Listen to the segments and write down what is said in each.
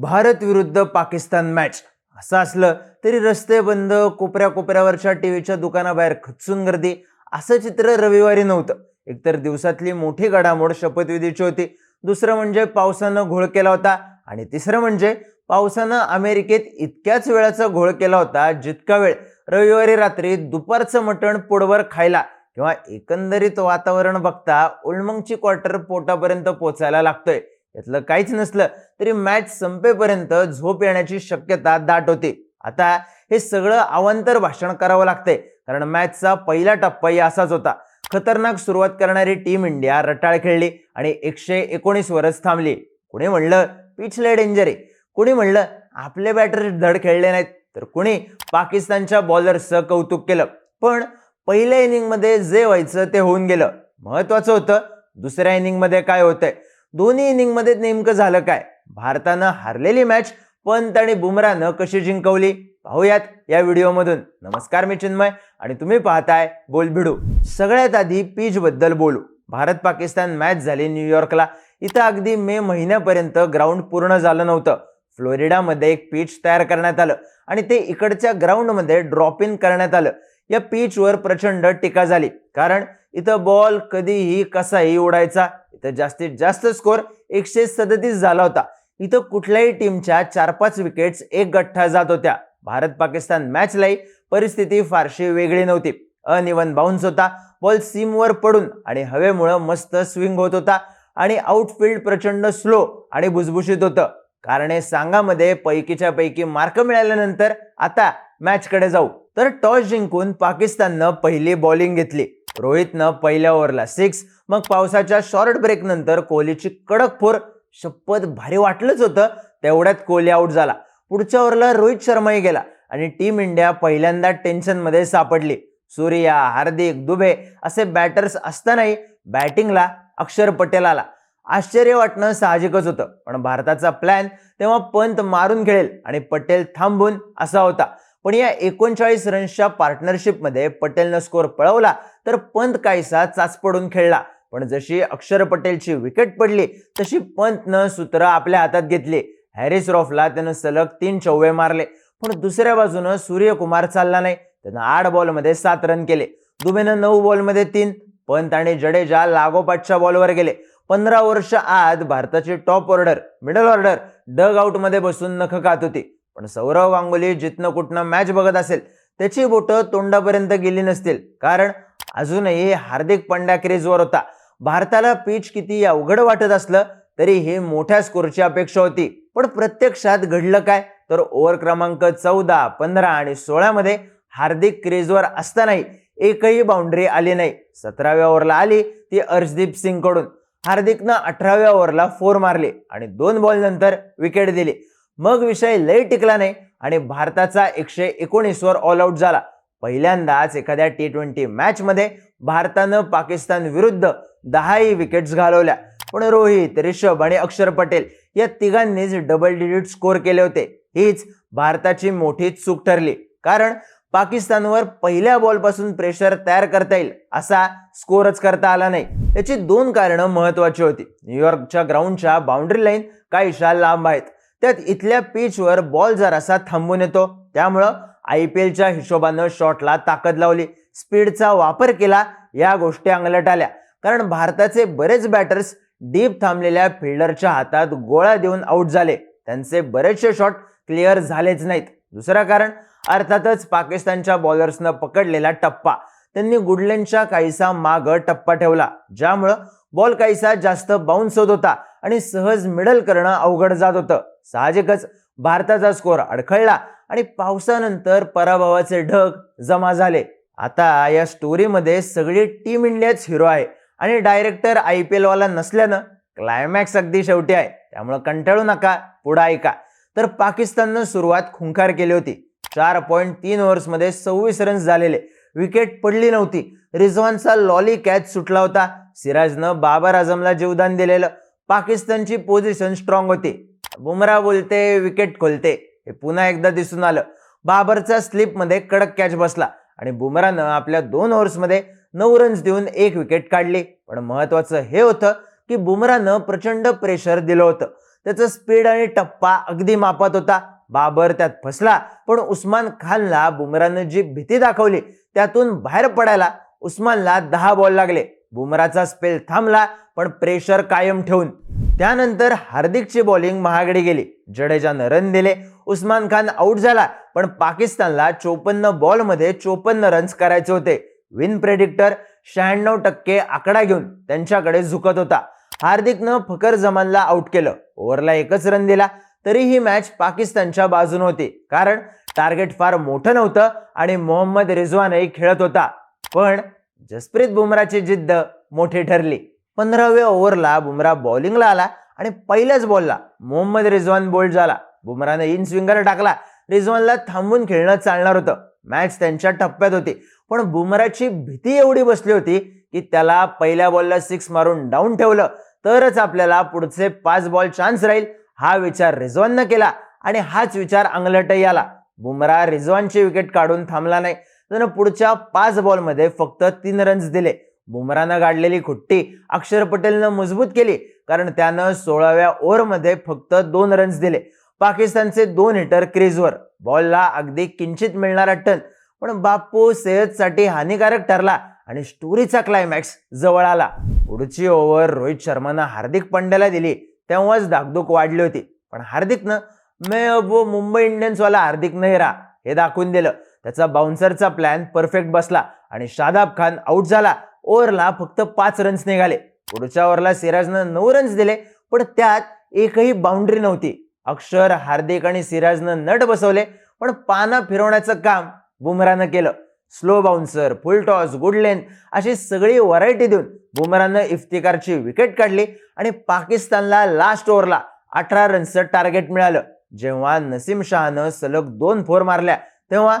भारत विरुद्ध पाकिस्तान मॅच असं असलं तरी रस्ते बंद कोपऱ्या कोपऱ्यावरच्या टीव्हीच्या दुकानाबाहेर खचून गर्दी. असं चित्र रविवारी नव्हतं. एकतर दिवसातली मोठी घडामोड शपथविधीची होती. दुसरं म्हणजे पावसानं घोळ केला होता. आणि तिसरं म्हणजे पावसानं अमेरिकेत इतक्याच वेळाचा घोळ केला होता जितका वेळ रविवारी रात्री दुपारचं मटण पोटभर खायला किंवा एकंदरीत वातावरण बघता उलमंगची क्वार्टर पोटापर्यंत पोचायला लागतोय. यातलं काहीच नसलं तरी मॅच संपेपर्यंत झोप येण्याची शक्यता दाट होती आता हे सगळं अवांतर भाषण करावं लागतंय. कारण मॅचचा पहिला टप्पाही असाच होता. खतरनाक सुरुवात करणारी टीम इंडिया रटाळ खेळली आणि एकशे एकोणीस वरच थांबली. कुणी म्हणलं पिचले डेंजरी डेंजर आहे कुणी म्हणलं आपले बॅटर धड खेळले नाहीत. तर कुणी पाकिस्तानच्या बॉलर्सचं कौतुक केलं. पण पहिल्या इनिंगमध्ये जे व्हायचं ते होऊन गेलं. महत्वाचं होतं दुसऱ्या इनिंगमध्ये काय होतंय. दोन्ही इनिंगमध्ये नेमकं झालं काय? भारतानं हारलेली मॅच पंत आणि बुमरानं कशी जिंकवली? पाहूयात या व्हिडिओमधून. नमस्कार मी चिन्मय आणि तुम्ही पाहताय बोल भिडू सगळ्यात आधी पीच बद्दल बोलू. भारत पाकिस्तान मॅच झाली न्यूयॉर्कला. इथं अगदी मे महिन्यापर्यंत ग्राउंड पूर्ण झालं नव्हतं. फ्लोरिडामध्ये एक पीच तयार करण्यात आलं आणि ते इकडच्या ग्राउंडमध्ये ड्रॉप इन करण्यात आलं. या पीचवर प्रचंड टीका झाली. कारण इथं बॉल कधीही कसाही उडायचा. इथं जास्तीत जास्त स्कोर एकशे सदतीस झाला होता. इथं कुठल्याही टीमच्या चार पाच विकेट्स एक गठ्ठा जात होत्या. भारत पाकिस्तान मॅचलाही परिस्थिती फारशी वेगळी नव्हती. अनिवन बाउन्स होता. बॉल सीमवर पडून आणि हवेमुळं मस्त स्विंग होत होता. आणि आउटफील्ड प्रचंड स्लो आणि भुसभुशीत होतं. कारणे सांगामध्ये पैकीच्या पैकी मार्क मिळाल्यानंतर आता मॅचकडे जाऊ. तर टॉस जिंकून पाकिस्ताननं पहिली बॉलिंग घेतली. रोहितनं पहिल्या ओव्हरला सिक्स मग पावसाच्या शॉर्ट ब्रेक नंतर कोहलीची कडक फोर शपथ भारी वाटलंच होतं. तेवढ्यात कोहली आऊट झाला. पुढच्या ओव्हरला रोहित शर्माही गेला आणि टीम इंडिया पहिल्यांदा टेन्शनमध्ये सापडली. सूर्या हार्दिक दुबे असे बॅटर्स असतानाही बॅटिंगला अक्षर पटेल आला. आश्चर्य वाटणं साहजिकच होतं पण भारताचा प्लॅन तेव्हा पंत मारून खेळेल आणि पटेल थांबून असा होता. पण या एकोणचाळीस रन्सच्या पार्टनरशिपमध्ये पटेलनं स्कोअर पळवला तर पंत काहीसा चाच पडून खेळला. पण जशी अक्षर पटेलची विकेट पडली तशी पंतनं सूत्र आपल्या हातात घेतली. हॅरिस रॉफला त्यानं सलग तीन चौवे मारले. पण दुसऱ्या बाजूनं सूर्यकुमार चालला नाही. त्यानं आठ बॉलमध्ये सात रन केले. दुबेनं नऊ बॉलमध्ये तीन. पंत आणि जडेजा लागोपाठच्या बॉलवर गेले. पंधरा वर्ष आत भारताची टॉप ऑर्डर मिडल ऑर्डर डग आउटमध्ये बसून नख खात होती. पण सौरव गांगुली जिथनं कुठनं मॅच बघत असेल त्याची बोटं तोंडापर्यंत गेली नसतील. कारण अजूनही हार्दिक पंड्या क्रेजवर होता. भारताला पिच किती अवघड वाटत असलं तरी हे मोठ्या स्कोरची अपेक्षा होती. पण प्रत्यक्षात घडलं काय? तर ओव्हर क्रमांक चौदा पंधरा आणि सोळामध्ये हार्दिक क्रेजवर असतानाही एकही बाउंड्री आली नाही. सतराव्या ओव्हरला आली ती अर्शदीप सिंगकडून हार्दिकनं अठराव्या ओव्हरला फोर मारली आणि दोन बॉल नंतर विकेट दिली. मग विषय लय टिकला नाही आणि भारताचा एकशे एकोणीसवर ऑल आऊट झाला. पहिल्यांदाच एखाद्या टी ट्वेंटी मॅचमध्ये भारतानं पाकिस्तान विरुद्ध दहाही विकेट्स घालवल्या. पण रोहित रिषभ आणि अक्षर पटेल या तिघांनीच डबल डिजिट स्कोर केले होते. हीच भारताची मोठी चूक ठरली. कारण पाकिस्तानवर पहिल्या बॉलपासून प्रेशर तयार करता येईल असा स्कोरच करता आला नाही. याची दोन कारणं महत्वाची होती. न्यूयॉर्कच्या ग्राउंडच्या बाउंड्री लाईन काहीशा लांब आहेत. त्यात इथल्या पिचवर बॉल जरासा थांबून येतो. त्यामुळं आय पी एलच्या हिशोबानं शॉटला ताकद लावली. स्पीडचा वापर केला या गोष्टी अंगलट आल्या. कारण भारताचे बरेच बॅटर्स डीप थांबलेल्या फिल्डरच्या हातात गोळा देऊन आऊट झाले. त्यांचे बरेचसे शॉट क्लिअर झालेच नाहीत. दुसरं कारण अर्थातच पाकिस्तानच्या बॉलर्सनं पकडलेला टप्पा. त्यांनी गुडलेनच्या काहीसा माग टप्पा ठेवला. ज्यामुळं बॉल काहीसा जास्त बाउन्स होत होता आणि सहज मिडल करणं अवघड जात होतं. साहजिकच भारताचा स्कोअर अडखळला आणि पावसानंतर पराभवाचे ढग जमा झाले. आता या स्टोरीमध्ये सगळी टीम इंडियाच हिरो आहे आणि डायरेक्टर आय पी एलवाला नसल्यानं क्लायमॅक्स अगदी शेवटी आहे. त्यामुळं कंटाळू नका पुढं ऐका. तर पाकिस्ताननं सुरुवात खुंखार केली होती. चार पॉईंट तीन ओव्हर्समध्ये सव्वीस रन्स झालेले. विकेट पडली नव्हती. रिझवानचा लॉली कॅच सुटला होता. सिराजनं बाबर आझमला जीवदान दिलेलं. पाकिस्तानची पोझिशन स्ट्रॉंग होती. बुमरा बोलते विकेट खोलते. हे पुन्हा एकदा दिसून आलं. बाबरचा स्लिपमध्ये कडक कॅच बसला आणि बुमरानं आपल्या दोन ओव्हर्समध्ये नऊ रन्स देऊन एक विकेट काढली. पण महत्वाचं हे होतं की बुमरानं प्रचंड प्रेशर दिलं होतं. त्याचं स्पीड आणि टप्पा अगदी मापात होता. बाबर त्यात फसला पण उस्मान खानला बुमरानं जी भीती दाखवली त्यातून बाहेर पडायला उस्मानला दहा बॉल लागले. बुमराचा स्पेल थांबला पण प्रेशर कायम ठेवून. त्यानंतर हार्दिकची बॉलिंग महागडी गेली. जडेजानं रन दिले. उस्मान खान आऊट झाला. पण पाकिस्तानला चोपन्न बॉलमध्ये चोपन्न रन्स करायचे होते. विन प्रेडिक्टर शहाण्णव टक्के आकडा घेऊन त्यांच्याकडे झुकत होता. हार्दिकनं फकर जमानला आऊट केलं. ओव्हरला एकच रन दिला. तरी ही मॅच पाकिस्तानच्या बाजून होती. कारण टार्गेट फार मोठं नव्हतं आणि मोहम्मद रिझवानही खेळत होता. पण जसप्रीत बुमराची जिद्द मोठी ठरली. पंधराव्या ओव्हरला बुमरा बॉलिंगला आला आणि पहिल्याच बॉलला मोहम्मद रिझवान बोल्ड झाला. बुमरानं इन स्विंगर टाकला. रिझवानला थांबून खेळणं चालणार होतं. मॅच त्यांच्या टप्प्यात होती. पण बुमराची भीती एवढी बसली होती की त्याला पहिल्या बॉलला सिक्स मारून डाऊन ठेवलं. तरच आपल्याला पुढचे पाच बॉल चान्स राहील. हा विचार रिझवाननं केला आणि हाच विचार अंगलटही आला. बुमरा रिझवानची विकेट काढून थांबला नाही. त्यानं पुढच्या पाच बॉलमध्ये फक्त तीन रन्स दिले. बुमरानं गाडलेली खुट्टी अक्षर पटेलनं मजबूत केली कारण त्यानं सोळाव्या ओव्हरमध्ये फक्त दोन रन्स दिले. पाकिस्तानचे दोन हिटर क्रीजवर बॉलला अगदी किंचित मिळणारा टन पण बापू सेहतसाठी हानिकारक ठरला आणि स्टोरीचा क्लायमॅक्स जवळ आला. पुढची ओव्हर रोहित शर्मानं हार्दिक पंड्याला दिली तेव्हाच धाकधूक वाढली होती. पण हार्दिकनं मे अब मुंबई इंडियन्सवाला हार्दिक नेहरा हे दाखवून दिलं. त्याचा बाउन्सरचा प्लॅन परफेक्ट बसला आणि शादाब खान आऊट झाला. ओव्हरला फक्त पाच रन्स निघाले. पुढच्या ओव्हरला सिराजनं नऊ रन्स दिले पण त्यात एकही बाउंड्री नव्हती. अक्षर हार्दिक आणि सिराजनं नट बसवले पण पानं फिरवण्याचं काम बुमरानं केलं. Slow bouncer full toss good length अशी सगळी व्हरायटी देऊन बुमरानं इफ्तिकारची विकेट काढली आणि पाकिस्तानला लास्ट ओव्हरला अठरा रन्सचं टार्गेट मिळालं. जेव्हा नसीम शहानं सलग दोन फोर मारल्या तेव्हा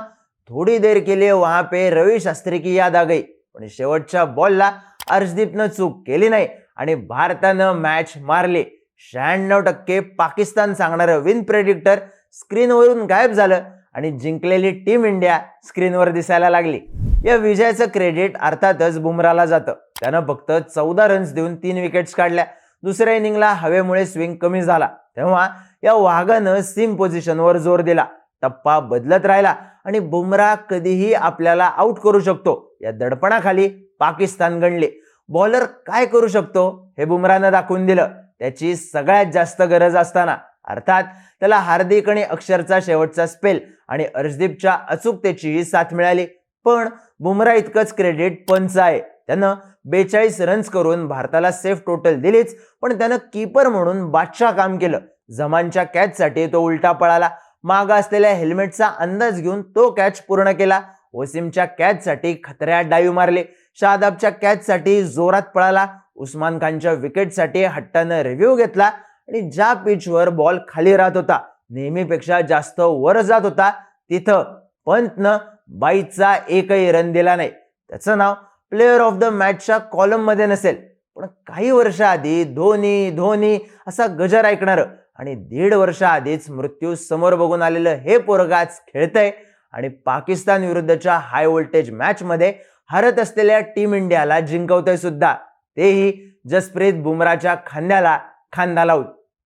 थोडी देर के लिए वहां पे रवी शास्त्री की याद आ गई. पण शेवटच्या बॉलला अर्शदीपनं चूक केली नाही आणि भारतानं मॅच मारली. शहाण्णव टक्के पाकिस्तान सांगणारं विन प्रेडिक्टर स्क्रीनवरून गायब झालं आणि जिंकलेली टीम इंडिया स्क्रीनवर दिसायला लागली. या विजयाचं क्रेडिट अर्थातच बुमराला जातं. त्यानं फक्त चौदा रन्स देऊन तीन विकेट्स काढल्या. दुसऱ्या इनिंगला हवेमुळे स्विंग कमी झाला. तेव्हा या वाघानं सीम पोझिशनवर जोर दिला. टप्पा बदलत राहिला. आणि बुमरा कधीही आपल्याला आउट करू शकतो. या दडपणाखाली पाकिस्तान गणले. बॉलर काय करू शकतो? हे बुमरानं दाखवून दिलं. त्याची सगळ्यात जास्त गरज असताना. अर्थात त्याला हार्दिक आणि अक्षरचा शेवटचा स्पेल आणि अर्शदीपच्या अचूकतेचीही साथ मिळाली. पण बुमरा इतकंच क्रेडिट पंच आहे त्यानं बेचाळीस रन्स करून भारताला सेफ टोटल दिलीच. पण त्यानं कीपर म्हणून बादशाह काम केलं. जमानच्या कॅचसाठी तो उलटा पळाला. माग असलेल्या हेल्मेटचा अंदाज घेऊन तो कॅच पूर्ण केला. वसीमच्या कॅचसाठी खतऱ्यात डायू मारले. शादाबच्या कॅचसाठी जोरात पळाला. उस्मान खानच्या विकेटसाठी हट्टानं रिव्ह्यू घेतला. आणि ज्या पिचवर बॉल खाली राहत होता नेहमीपेक्षा जास्त वर जात होता तिथं पंतनं बाईचा एकही रन दिला नाही. त्याचं नाव प्लेअर ऑफ द मॅचच्या कॉलममध्ये नसेल. पण काही वर्षाआधी धोनी धोनी असा गजर ऐकणारं आणि दीड वर्षाआधीच मृत्यू समोर बघून आलेलं हे पोरगाच खेळतंय. आणि पाकिस्तान विरुद्धच्या हाय व्होल्टेज मॅचमध्ये हरत असलेल्या टीम इंडियाला जिंकवतोय सुद्धा. तेही जसप्रीत बुमराच्या खांद्याला खांदा लावून